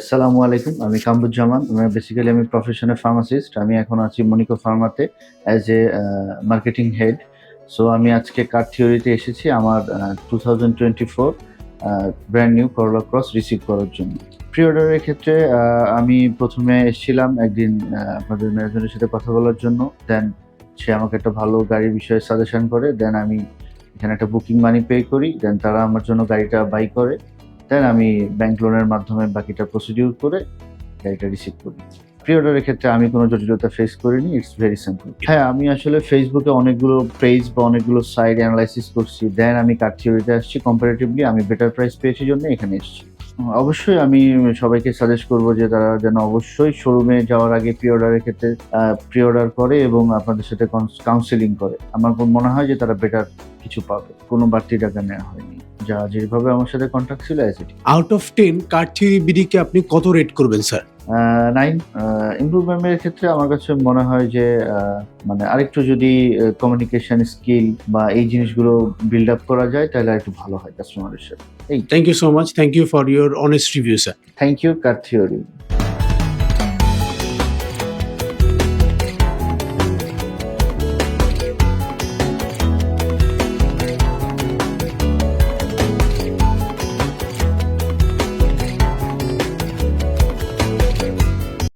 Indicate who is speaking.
Speaker 1: আসসালামু আলাইকুম, আমি কামরুজ্জামান। বেসিক্যালি আমি প্রফেশনাল ফার্মাসিস্ট আমি এখন আছি Monico ফার্মাতে as a marketing head so আমি আজকে কার থিওরিতে এসেছি আমার two thousand twenty four brand new Corolla Cross receive করার জন্য। প্রি অর্ডারের ক্ষেত্রে আমি প্রথমে এসেছিলাম একদিন আপনাদের ম্যানেজারের সাথে কথা বলার জন্য। দেন সে আমাকে একটা ভালো গাড়ির বিষয়ে সাজেশন করে। দেন আমি এখানে একটা বুকিং মানি পে করি। দেন তারা আমার জন্য গাড়িটা বাই করে। দেন আমি ব্যাংক লোনের মাধ্যমে বাকিটা প্রসিডিউর করে গাড়িটা রিসিভ করি। প্রি অর্ডারের ক্ষেত্রে আমি কোনো জটিলতা ফেস করিনি ইটস ভেরি সিম্পল হ্যাঁ আমি আসলে ফেসবুকে অনেকগুলো পেজ বা অনেকগুলো সাইট অ্যানালাইসিস করছি দেন আমি কার থিওরিতে আসছি কম্পারেটিভলি আমি বেটার প্রাইস পেয়েছি জন্য এখানে এসেছি। অবশ্যই আমি সবাইকে সাজেস্ট করব যে তারা যেন অবশ্যই শোরুমে যাওয়ার আগে প্রি অর্ডারের ক্ষেত্রে প্রি অর্ডার করে এবং আপনাদের সাথে কাউন্সেলিং করে। আমার মনে হয় যে তারা বেটার কিছু পাবে। কোনো বাড়তি টাকা নেওয়া হয়নি। যা যেভাবে আমার সাথে কন্ট্যাক্ট ছিল as it
Speaker 2: out of ten কাঠি বিডিকে আপনি কত রেট করবেন স্যার
Speaker 1: নাইন ইমপ্রুভমেন্টের ক্ষেত্রে আমার কাছে মনে হয় যে মানে আরেকটু যদি কমিউনিকেশন স্কিল বা এই জিনিসগুলো বিল্ড আপ করা যায় তাহলে একটু ভালো হয় কাস্টমারের সাথে।
Speaker 2: Thank you so much thank you for your honest review sir
Speaker 1: thank you car theory